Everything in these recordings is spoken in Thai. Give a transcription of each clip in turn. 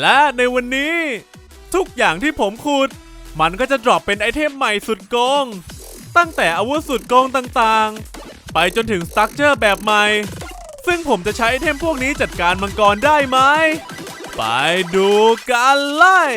และในวันนี้ ทุกอย่างที่ผมขุด มันก็จะดรอปเป็นไอเทมใหม่สุดโกง ตั้งแต่อาวุธสุดโกงต่างๆ ไปจนถึงสตั๊กเจอร์แบบใหม่ ซึ่งผมจะใช้ไอเทมพวกนี้จัดการมังกรได้ไหม ไปดูกันเลย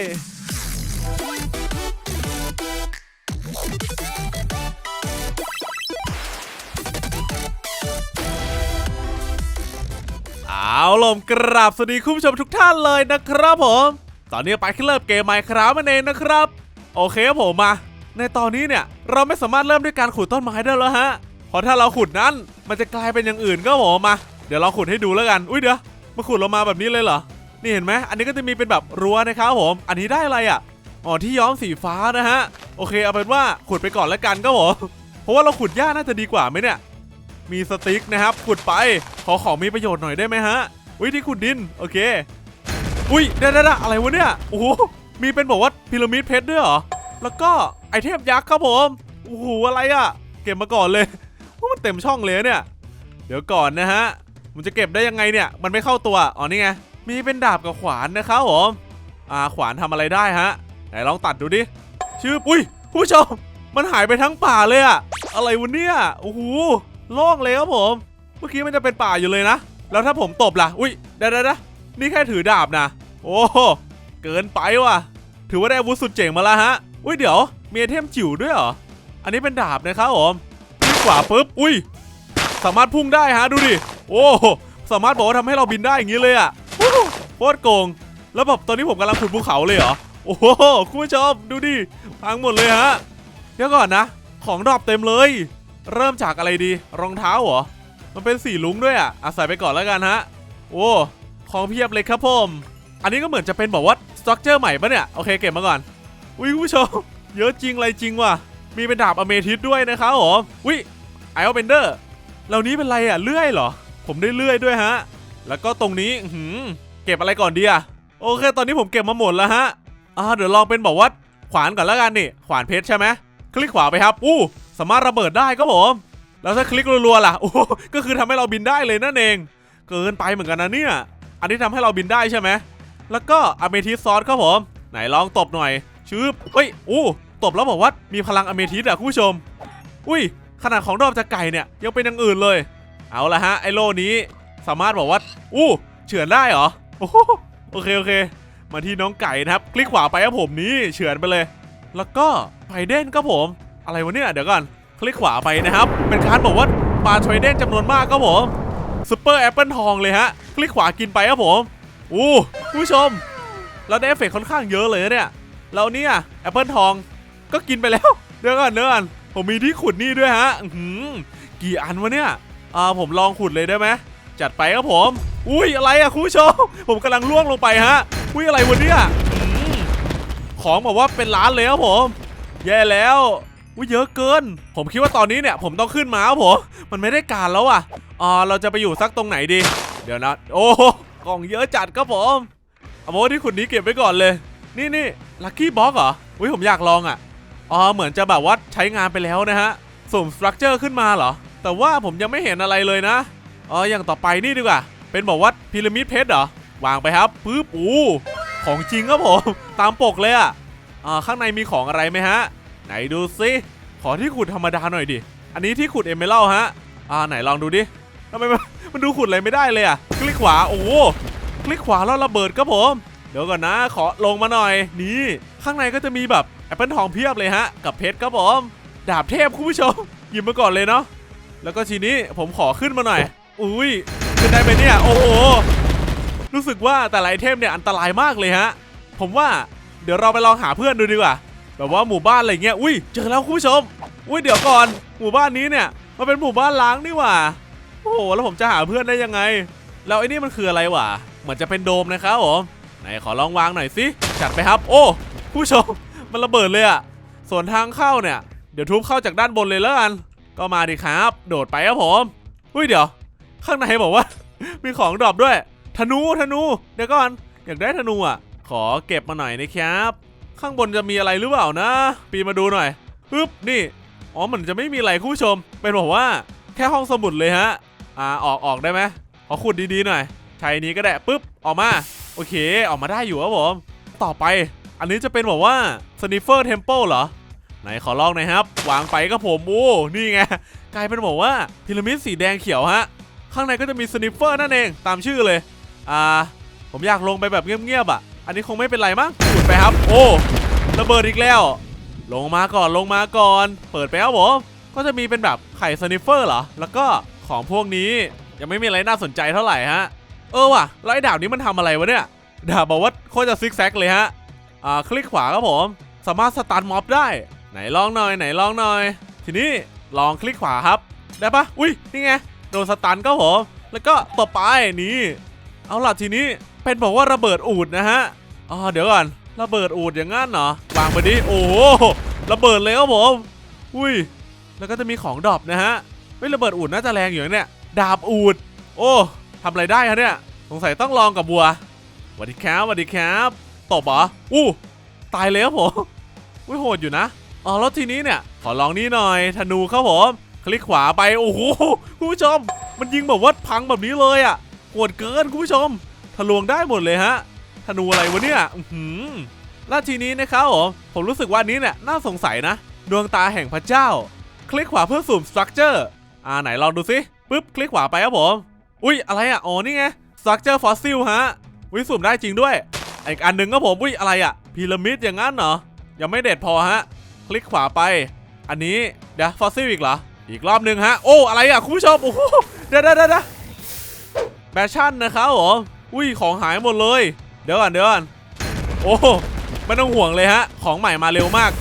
เอาลมกราบสวัสดีคุณผู้ชมทุกท่านเลยนะครับผม ตอนนี้ไปขึ้นเริ่มเกมไมค์ครับนั่นเองนะครับ โอเคครับผมมา ในตอนนี้เนี่ยเราไม่สามารถเริ่มด้วยการขุดต้นไม้ได้แล้วฮะเพราะถ้าเราขุดนั้นมันจะกลายเป็นอย่างอื่นก็ผมมา เดี๋ยวเราขุดให้ดูแล้วกันอุ้ยเดี๋ยวมาขุดเรามาแบบนี้เลยเหรอนี่เห็นไหมอันนี้ก็จะมีเป็นแบบรั้วนะครับผม อันนี้ได้อะไรอะอ๋อที่ย้อมสีฟ้านะฮะ โอเคเอาเป็นว่าขุดไปก่อนแล้วกันก็ผมเพราะว่าเราขุดหญ้าน่าจะดีกว่าไหมเนี่ย มีสติ๊กนะครับขุดไปขอของมีประโยชน์หน่อยได้ไหมฮะอุ้ยที่ขุดดินโอเค อุ้ยเดี๋ยวๆๆอะไรวะเนี่ยโอ้โหมีเป็นบอกว่าพีระมิดเพชรด้วยเหรอแล้วก็ไอเทมยักษ์ครับผมโอ้โหอะไรอะเก็บมาก่อนเลยว่ามันเต็มช่องเลยเนี่ย เดี๋ยวก่อนนะฮะมันจะเก็บได้ยังไงเนี่ย มันไม่เข้าตัวอ๋อนี่ไงมีเป็นดาบกับขวานนะครับผมอ่าขวานทำอะไรได้ฮะไหนลองตัดดูดิชื่ออุ้ยผู้ชม มันหายไปทั้งป่าเลยอะอะไรวะเนี่ยโอ้โห โล่งเลยครับผม เมื่อกี้มันจะเป็นป่าอยู่เลยนะ แล้วถ้าผมตบล่ะ อุ้ยเดี๋ยวๆๆนี่แค่ถือดาบนะ โอ้โหเกินไปว่ะ ถือว่าได้อาวุธสุดเจ๋งมาแล้วฮะ อุ้ยเดี๋ยวมีไอเทมจิ๋วด้วยเหรอ อันนี้เป็นดาบนะครับผมที่ขวาปุ๊บ อุ้ย สามารถพุ่งได้ฮะดูดิ โอ้โหสามารถบอกว่าทำให้เราบินได้อย่างนี้เลยอะโอ้โหโคตรโกง แล้วแบบตอนนี้ผมกำลังขุดภูเขาเลยเหรอ โอ้โหคุณผู้ชมดูดิพังหมดเลยฮะ เดี๋ยวก่อนนะ ของดรอปเต็มเลย เริ่มจากอะไรดี รองเท้าเหรอ มันเป็นสีลุ้งด้วยอะอาศัยไปก่อนแล้วกันฮะ โอ้ของเพียบเลยครับผม อันนี้ก็เหมือนจะเป็นบอกว่าสตรัคเจอร์ใหม่ปะเนี่ย โอเคเก็บมาก่อน อุ้ยคุณผู้ชม เยอะจริงอะไรจริงว่ะ มีเป็นดาบอเมทิสด้วยนะครับผมอุ้ยไอออเบนเดอร์ เหล่านี้เป็นไรอะเลื่อยเหรอ ผมได้เลื่อยด้วยฮะ แล้วก็ตรงนี้หือเก็บอะไรก่อนดีอะ โอเค ตอนนี้ผมเก็บมาหมดแล้วฮะ อ่าเดี๋ยวลองเป็นบอกว่าขวานก่อนแล้วกันนี่ ขวานเพชรใช่ไหมคลิกขวาไปครับ อู้ สามารถระเบิดได้ครับผมแล้วถ้าคลิกรัวๆล่ะโอ้ก็คือทำให้เราบินได้เลยนั่นเอง เกินไปเหมือนกันนะเนี่ย อันนี้ทำให้เราบินได้ใช่ไหมแล้วก็อเมทิสซอสครับผมไหนลองตบหน่อยชืบเฮ้ยอู้ตบแล้วบอกว่ามีพลังอเมทิสอะคุณผู้ชม อุ้ย ขนาดของดอกจากไก่เนี่ยยังเป็นอย่างอื่นเลย เอาละฮะไอโลนี้สามารถบอกว่าอู้เฉือนได้เหรอโอ้โอเคโอเค มาที่น้องไก่นะครับ คลิกขวาไปครับผมนี่เฉือนไปเลย แล้วก็ไพเด่นครับผม อะไรวะเนี่ยเดี๋ยวก่อนคลิกขวาไปนะครับ เป็นการบอกว่าปลาทรเดนจำนวนมากครับผมซูเปอร์แอปเปิลทองเลยฮะ คลิกขวากินไปครับผมอู้ผู้ชม เราได้เอฟเฟกค่อนข้างเยอะเลยนะเนี่ยแล้วเนี่ยแอปเปิลทองก็กินไปแล้วเดี๋ยวก่อนเดี๋ยวก่อนผมมีที่ขุดนี่ด้วยฮะหือกี่อันวะเนี่ยอ่าผมลองขุดเลยได้ไหมจัดไปครับผม อุ้ยอะไรอะคุณผู้ชม ผมกำลังล่วงลงไปฮะ อุ้ยอะไรวะเนี่ยอืมของบอกว่าเป็นล้านเลยครับผม แย่แล้ว อุ้ยเยอะเกิน ผมคิดว่าตอนนี้เนี่ยผมต้องขึ้นมาครับผมมันไม่ได้การแล้วอะอ่าเราจะไปอยู่สักตรงไหนดี เดี๋ยวนะ โอ้โหกล่องเยอะจัดครับผมเอาโมที่ขุดนี้เก็บไว้ก่อนเลย นี่นี่ลัคกี้บ็อกเหรออุ้ยผมอยากลองอะอ๋อเหมือนจะแบบว่าใช้งานไปแล้วนะฮะสุ่มสตรัคเจอร์ขึ้นมาเหรอ แต่ว่าผมยังไม่เห็นอะไรเลยนะอ๋ออย่างต่อไปนี่ดีกว่า เป็นบอกว่าพีระมิดเพชรเหรอวางไปครับปึ๊บอู้ของจริงครับผม ตามปกเลยอะอ่าข้างในมีของอะไรไหมฮะ ไหนดูซิขอที่ขุดธรรมดาหน่อยดิ อันนี้ที่ขุดเอเมอรัลฮะ อ่าไหนลองดูดิทำไมมันดูขุดอะไรไม่ได้เลยอะคลิกขวา โอ้โหคลิกขวาแล้วระเบิดครับผม เดี๋ยวก่อนนะ ขอลงมาหน่อย นี่ ข้างในก็จะมีแบบแอปเปิลทองเพียบเลยฮะ กับเพชรครับผม ดาบเทพคุณผู้ชมหยิบมาก่อนเลยเนาะ แล้วก็ทีนี้ผมขอขึ้นมาหน่อย อุ้ย ขึ้นได้ไหมเนี่ย โอ้โห รู้สึกว่าแต่ละไอเทมเนี่ยอันตรายมากเลยฮะ ผมว่าเดี๋ยวเราไปลองหาเพื่อนดูดีกว่า แบบว่าหมู่บ้านอะไรเงี้ยอุ้ยเจอแล้วคุณผู้ชม อุ้ยเดี๋ยวก่อน หมู่บ้านนี้เนี่ยมันเป็นหมู่บ้านล้างนี่หว่าโอ้โหแล้วผมจะหาเพื่อนได้ยังไง แล้วไอ้นี่มันคืออะไรวะเหมือนจะเป็นโดมนะครับผมไหนขอลองวางหน่อยสิจัดไปครับ โอ้คุณผู้ชมมันระเบิดเลยอะส่วนทางเข้าเนี่ย เดี๋ยวทุบเข้าจากด้านบนเลยแล้วกัน ก็มาดิครับ โดดไปครับผมอุ้ยเดี๋ยว ข้างในบอกว่า มีของดรอปด้วยธนูธนูเดี๋ยวก่อนอยากได้ธนูอะ ขอเก็บมาหน่อยนะครับ ข้างบนจะมีอะไรหรือเปล่านะ ปีนมาดูหน่อยปึ๊บนี่อ๋อเหมันจะไม่มีอะไรคุณผู้ชม เป็นบอกว่าแค่ห้องสมุดเลยฮะอ่าออกออกได้ไหมขอขุดดีๆหน่อยใช้นี้ก็ได้ปึ๊บออกมาโอเค ออกมาได้อยู่ครับผม ต่อไป อันนี้จะเป็นแบบว่า Sniffer Temple เหรอ ไหนขอลองหน่อยครับ วางไปก็ผมโอ้นี่ไง กลายเป็นบอกว่าพีระมิดสีแดงเขียวฮะ ข้างในก็จะมี Sniffer นั่นเอง ตามชื่อเลย อ่า ผมอยากลงไปแบบเงียบๆอะ อันนี้คงไม่เป็นไรมั้ง ไปครับ โอ้ระเบิดอีกแล้ว ลงมาก่อนลงมาก่อน เปิดไปครับผมก็จะมีเป็นแบบไข่สนิฟเฟอร์เหรอ แล้วก็ของพวกนี้ยังไม่มีอะไรน่าสนใจเท่าไหร่ฮะ เออว่ะแล้วไอ้ดาบนี้มันทำอะไรวะเนี่ย ดาบบอกว่าโคตรจะซิกแซกเลยฮะ อ่า คลิกขวาครับผม สามารถสตาร์ทม็อบได้ ไหนลองหน่อย ไหนลองหน่อย ทีนี้ลองคลิกขวาครับ ได้ปะอุ้ย นี่ไง โดนสตันก็ผม แล้วก็ต่อไปนี่ เอาล่ะทีนี้ เป็นบอกว่าระเบิดอูดนะฮะ อ๋อ เดี๋ยวก่อน ระเบิดอูดอย่างงั้นเหรอวางไปดิโอ้โหระเบิดเลยครับผมอุ้ยแล้วก็จะมีของดรอปนะฮะเฮ้ยระเบิดอูดน่าจะแรงอยู่เนี่ยดาบอูดโอ้ทำอะไรได้ฮะเนี่ยสงสัยต้องลองกับบัวสวัสดีครับสวัสดีครับตบเหรออู้ตายเลยครับผมอุ้ยโหดอยู่นะอ๋อแล้วทีนี้เนี่ยขอลองนี่หน่อยธนูครับผมคลิกขวาไปโอ้โหคุณผู้ชม มันยิงแบบว่าพังแบบนี้เลยอะ่ะโหดเกินคุณผู้ชมทะลวงได้หมดเลยฮะ ธนูอะไรวะเนี่ยอื้อหือแล้วทีนี้นะครับผมผมรู้สึกว่านี้เนี่ยน่าสงสัยนะ ดวงตาแห่งพระเจ้า คลิกขวาเพื่อสุ่มสตรัคเจอร์อ่าไหนลองดูสิปึ๊บคลิกขวาไปครับผม อุ้ยอะไรอะอ๋อนี่ไงสตรัคเจอร์ฟอสซิลฮะอุ้ยสุ่มได้จริงด้วยอีกอันหนึ่งก็ผมอุ้ยอะไรอะพีระมิดอย่างนั้นเหรอยังไม่เด็ดพอฮะ คลิกขวาไป อันนี้เดี๋ยวฟอสซิลอีกเหรออีกรอบหนึ่งฮะโอ้อะไรอะคุณผู้ชมโอ้โหเดี๋ยวเดี๋ยวเดี๋ยวแบชั่นนะครับผมอุ้ยของหายหมดเลย ดี๋ยวก่อนเดี๋ยวก่อนโอ้ไม่ต้องห่วงเลยฮะ ของใหม่มาเร็วมาก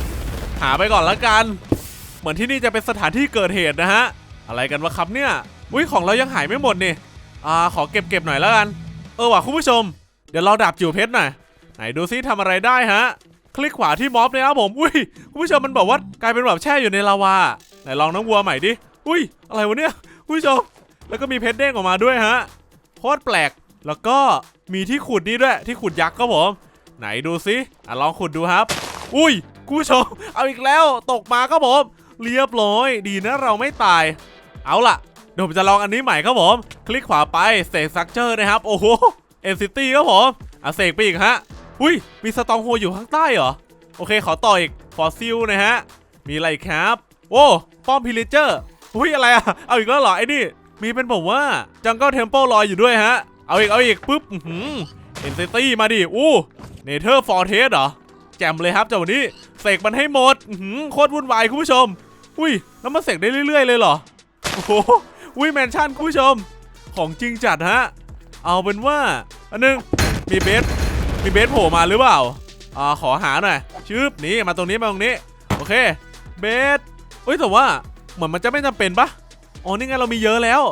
หาไปก่อนละกัน เหมือนที่นี่จะเป็นสถานที่เกิดเหตุนะฮะ อะไรกันวะครับเนี่ยอุ้ยของเรายังหายไม่หมดนี่อ่าขอเก็บเก็บหน่อยแล้วกัน เออว่ะคุณผู้ชม เดี๋ยวเราดับจิ๋วเพชรหน่อยไหนดูซิทำอะไรได้ฮะ คลิกขวาที่ม็อบเลยครับผมอุ้ยคุณผู้ชมมันบอกว่ากลายเป็นแบบแช่อยู่ในลาวาไหนลองน้ำวัวใหม่ดิอุ้ยอะไรวะเนี่ยคุณผู้ชมแล้วก็มีเพชรเด้งออกมาด้วยฮะโคตรแปลก แล้วก็มีที่ขุดนี่ด้วย ที่ขุดยักษ์ครับผม ไหนดูซิอะลองขุดดูครับ อุ้ยคุณผู้ชม เอาอีกแล้วตกมาครับผม เรียบร้อย ดีนะเราไม่ตาย เอาล่ะ เดี๋ยวผมจะลองอันนี้ใหม่ครับผม คลิกขวาไปเสกซักเจอร์นะครับ โอ้โหเอ็นซิตี้ครับผมอะเสกไปอีกฮะ อุ้ย มีสตองโฮอยู่ข้างใต้เหรอ โอเค ขอต่ออีก ฟอสซิลนะฮะ มีอะไรครับ โอ้ป้อมพิลิเจอร์ อุ้ยอะไรอะเอาอีกแล้วเหรอไอ้นี่ มีเป็นบอกว่าจังเกิลเทมเพิลลอยอยู่ด้วยฮะ เอาอีก เอาอีกปุ๊บอือหือเอ็นซิตี้มาดิ อู้ เนเธอร์ฟอร์เทสเหรอ แจมเลยครับเจ้าวันนี้ เสกมันให้หมดหือโคตรวุ่นวายคุณผู้ชม อุ้ย แล้วมันเสกได้เรื่อย ๆ เลยเหรอ โอ้โหอุ้ยแมนชั่นคุณผู้ชม ของจริงจัดฮะ เอาเป็นว่า อันนึง มีเบส มีเบสโผล่มาหรือเปล่า อ่า ขอหาหน่อย ชืบนี่มาตรงนี้มาตรงนี้ โอเค เบสเอ้ยแต่ว่า เหมือนมันจะไม่จำเป็นปะอ๋อ นี่ไงเรามีเยอะแล้ว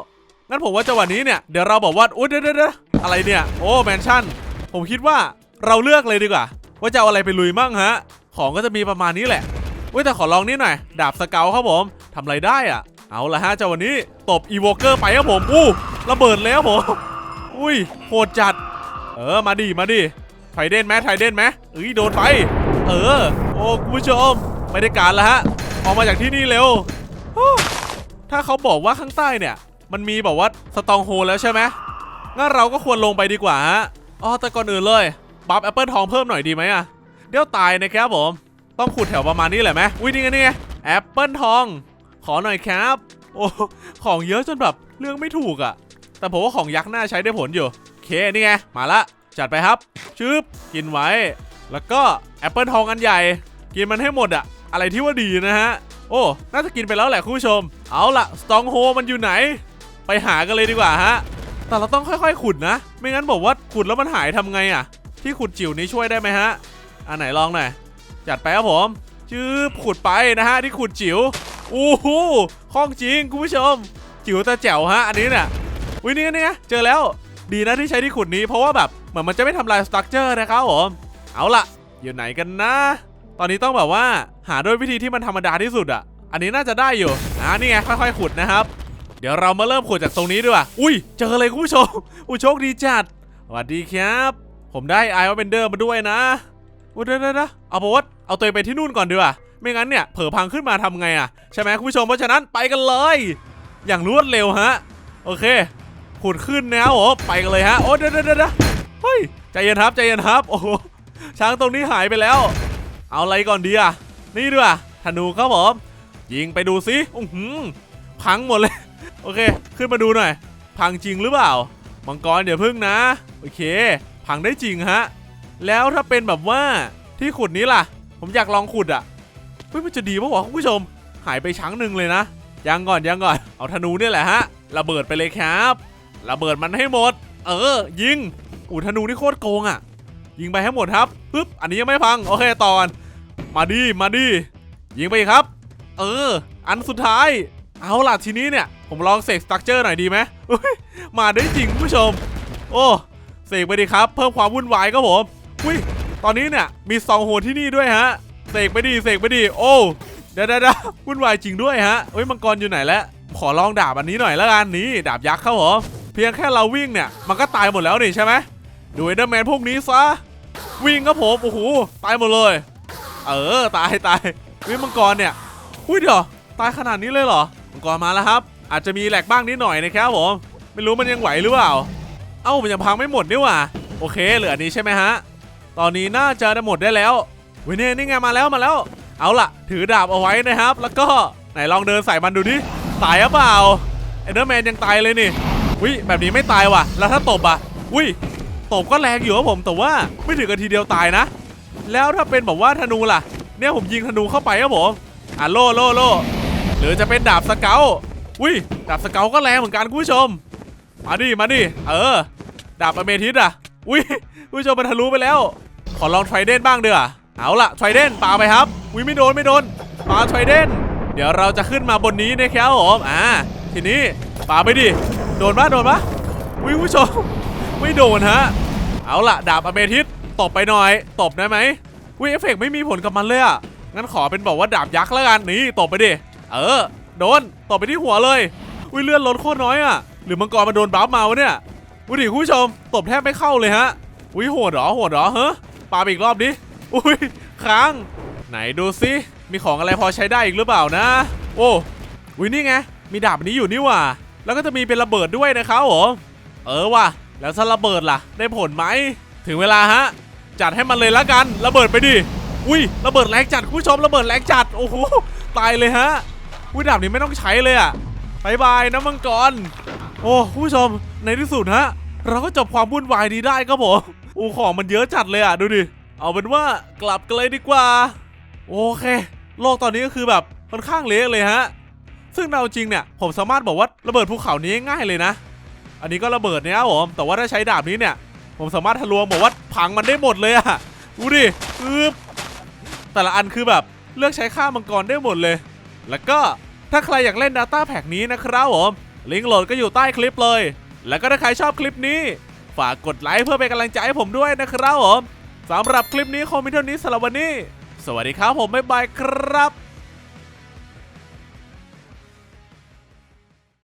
งั้นผมว่าจังหวะนี้เนี่ยเดี๋ยวเราบอกว่าอุ้ยเดี๋ยวเดี๋ยวเดี๋ยวอะไรเนี่ยโอ้แมนชั่น ผมคิดว่าเราเลือกเลยดีกว่า ว่าจะเอาอะไรไปลุยมั่งฮะ ของก็จะมีประมาณนี้แหละเว้ยแต่ขอลองนี่หน่อย ดาบสเกลครับผมทำอะไรได้อะเอาละฮะเจ้าวันนี้ตบอีโวเกอร์ไปครับผมอู้ระเบิดแล้วผมอุ้ยโหดจัด เออมาดิมาดิไทเด่นไหมไทเด่นไหมเอ้ยโดนไป เออ โอ้คุณผู้ชมไม่ได้การแล้วฮะออกมาจากที่นี่เร็วถ้าเขาบอกว่าข้างใต้เนี่ย มันมีแบบว่าสตองโฮแล้วใช่ไหมงั้นเราก็ควรลงไปดีกว่าฮะอ๋อแต่ก่อนอื่นเลยบัฟแอปเปิลทองเพิ่มหน่อยดีไหมอะเดี๋ยวตายนะครับผม ต้องขุดแถวประมาณนี้แหละไหมอุ้ยนี่ไงนี่ไงแอปเปิลทอง ขอหน่อยครับ โอ้ของเยอะจนแบบเรื่องไม่ถูกอะแต่ผมว่าของยักษ์น่าใช้ได้ผลอยู่โอเคนี่ไงมาละจัดไปครับชึบกินไว้ แล้วก็แอปเปิลทองอันใหญ่ กินมันให้หมดอะอะไรที่ว่าดีนะฮะโอ้น่าจะกินไปแล้วแหละคุณผู้ชม เอาละสตองโฮมันอยู่ไหน ไปหากันเลยดีกว่าฮะ แต่เราต้องค่อยๆ ขุดนะ ไม่งั้นบอกว่าขุดแล้วมันหายทำไงอะที่ขุดจิ๋วนี้ช่วยได้ไหมฮะ อันไหนลองหน่อย จัดไปครับผม จืบขุดไปนะฮะที่ขุดจิ๋วอู้หูข้องจริงคุณผู้ชม จิ๋วแต่แจ๋วฮะ อันนี้เนี่ยวินี่นี่ไงเจอแล้ว ดีนะที่ใช้ที่ขุดนี้เพราะว่าแบบเหมือนมันจะไม่ทำลายสตรัคเจอร์นะครับผม เอาละอยู่ไหนกันนะ ตอนนี้ต้องแบบว่าหาด้วยวิธีที่มันธรรมดาที่สุดอะ อันนี้น่าจะได้อยู่ อ่านี่ไงค่อยๆขุดนะครับ เดี๋ยวเรามาเริ่มขุดจากตรงนี้ดีกว่าอุ้ย เจอเลยคุณผู้ชมอุ้ยโชคดีจัดสวัสดีครับ ผมได้ไอออเบนเดอร์มาด้วยนะอุ้ยเดี๋ยวเดี๋ยวเดี๋ยวเอาบอกว่าเอาตัวไปที่นู่นก่อนดีกว่าไม่งั้นเนี่ยเผลอพังขึ้นมาทำไงอะใช่ไหมคุณผู้ชมเพราะฉะนั้นไปกันเลย อย่างรวดเร็วฮะโอเคขุดขึ้นนะครับผมไปกันเลยฮะโอ้เดี๋ยวเดี๋ยวเดี๋ยวเฮ้ยใจเย็นครับใจเย็นครับโอ้โหช้างตรงนี้หายไปแล้ว เอาอะไรก่อนดีอะนี่ด้วยธนูครับผมยิงไปดูซิอื้อหือพังหมดเลย โอเค ขึ้นมาดูหน่อย พังจริงหรือเปล่า มังกรเดี๋ยวพึ่งนะ โอเค พังได้จริงฮะ แล้วถ้าเป็นแบบว่าที่ขุดนี้ล่ะ ผมอยากลองขุดอะเฮ้ยมันจะดีปะวะคุณผู้ชม หายไปชั้งหนึ่งเลยนะ ยังก่อนยังก่อน เอาธนูเนี่ยแหละฮะ ระเบิดไปเลยครับ ระเบิดมันให้หมด เออ ยิงอูธนูนี่โคตรโกงอะยิงไปให้หมดครับ ปึ๊บ อันนี้ยังไม่พัง โอเคตอน มาดิมาดิยิงไปครับ เออ อันสุดท้าย เอาล่ะทีนี้เนี่ย ผมลองเสกสตั๊กเจอร์หน่อยดีไหมมาได้จริงผู้ชม โอ้เสกไปดิครับ เพิ่มความวุ่นวายครับผมอุ้ยตอนนี้เนี่ยมีซองโหดที่นี่ด้วยฮะเสกไปดิเสกไปดิโอ้เดี๋ยวเดี๋ยวเดี๋ยววุ่นวายจริงด้วยฮะเฮ้ยมังกรอยู่ไหนแล้วขอลองดาบอันนี้หน่อยแล้วกันนี่ดาบยักษ์ครับผมเพียงแค่เราวิ่งเนี่ย มันก็ตายหมดแล้วนี่ใช่ไหมดูเอเดอร์แมนพวกนี้ซะวิ่งครับผมโอ้โหตายหมดเลย เออตายตายวิมังกรเนี่ยอุ้ยเดี๋ยวตายขนาดนี้เลยเหรอ มังกรมาแล้วครับ อาจจะมีแหลกบ้างนิดหน่อยนะครับผม ไม่รู้มันยังไหวหรือเปล่า เอ้ามันยังพังไม่หมดนี่หว่า โอเค เหลืออันนี้ใช่ไหมฮะ ตอนนี้น่าจะได้หมดได้แล้วเวยเนี่ยนี่ไงมาแล้วมาแล้ว เอาล่ะ ถือดาบเอาไว้นะครับ แล้วก็ไหนลองเดินใส่มันดูดิ ตายหรือเปล่าเอเดอร์แมนยังตายเลยนี่วิแบบนี้ไม่ตายว่ะ แล้วถ้าตบอะวิตบก็แรงอยู่ครับผมแต่ว่าไม่ถึงกันทีเดียวตายนะ แล้วถ้าเป็นแบบว่าธนูล่ะ เนี่ยผมยิงธนูเข้าไปครับผมอะโล่โล่โล่ หรือจะเป็นดาบสเกลวิดาบสเกลก็แรงเหมือนกันคุณผู้ชม มาดิมาดิเออ ดาบอเมทิสอะวิคุณผู้ชมมันทะลุไปแล้ว ขอลองไทรเดนบ้างเด้อเอาละไทรเดนปาไปครับวิไม่โดนไม่โดนปาไทรเดนเดี๋ยวเราจะขึ้นมาบนนี้นะครับผมอ่าทีนี้ปาไปดิโดนปะโดนปะวิคุณผู้ชมไม่โดนฮะเอาละดาบอเมทิสตบไปหน่อยตบได้ไหมวิเอฟเฟกต์ไม่มีผลกับมันเลยอะงั้นขอเป็นบอกว่าดาบยักษ์แล้วกันนี่ตบไปดิ เออ โดนตบไปที่หัวเลยวิเลื่อนลดโคตรน้อยอะ หรือมังกรมาโดนบัฟมาวะเนี่ยวิดิคุณผู้ชมตบแทบไม่เข้าเลยฮะวิโหดหรอโหดหรอเฮ้ปาไปอีกรอบดิอุ้ยค้าง ไหนดูซิมีของอะไรพอใช้ได้อีกหรือเปล่านะ โอ้วินี่ไงมีดาบนี้อยู่นี่ว่าแล้วก็จะมีเป็นระเบิดด้วยนะครับผมเออว่ะแล้วถ้าระเบิดล่ะ ได้ผลไหมถึงเวลาฮะจัดให้มันเลยละกัน ระเบิดไปดิ อุ้ย ระเบิดแรงจัดคุณผู้ชมระเบิดแรงจัด โอ้โห ตายเลยฮะ อุ้ยดาบนี้ไม่ต้องใช้เลยอะบายบายนะมังกร โอ้คุณผู้ชมในที่สุดฮะ เราก็จบความวุ่นวายนี้ได้ครับผมโอ้ของมันเยอะจัดเลยอะดูดิ เอาเป็นว่ากลับกันเลยดีกว่า โอเค โลกตอนนี้ก็คือแบบค่อนข้างเละเลยฮะ ซึ่งเอาจริงเนี่ย ผมสามารถบอกว่าระเบิดภูเขานี้ง่ายเลยนะ อันนี้ก็ระเบิดเนี่ยครับผมแต่ว่าถ้าใช้ดาบนี้เนี่ย ผมสามารถทะลวงบอกว่าพังมันได้หมดเลยอะดูดิอึบแต่ละอันคือแบบเลือกใช้ค่ามังกรได้หมดเลย แล้วก็ ถ้าใครอยากเล่น Data Pack นี้นะครับผม ลิงก์โหลดก็อยู่ใต้คลิปเลย แล้วก็ถ้าใครชอบคลิปนี้ ฝากกดไลค์เพื่อเป็นกำลังใจให้ผมด้วยนะครับผมสำหรับคลิปนี้คงมีเท่านี้สำหรับวันนี้ สวัสดีครับผมบ๊ายบายครับ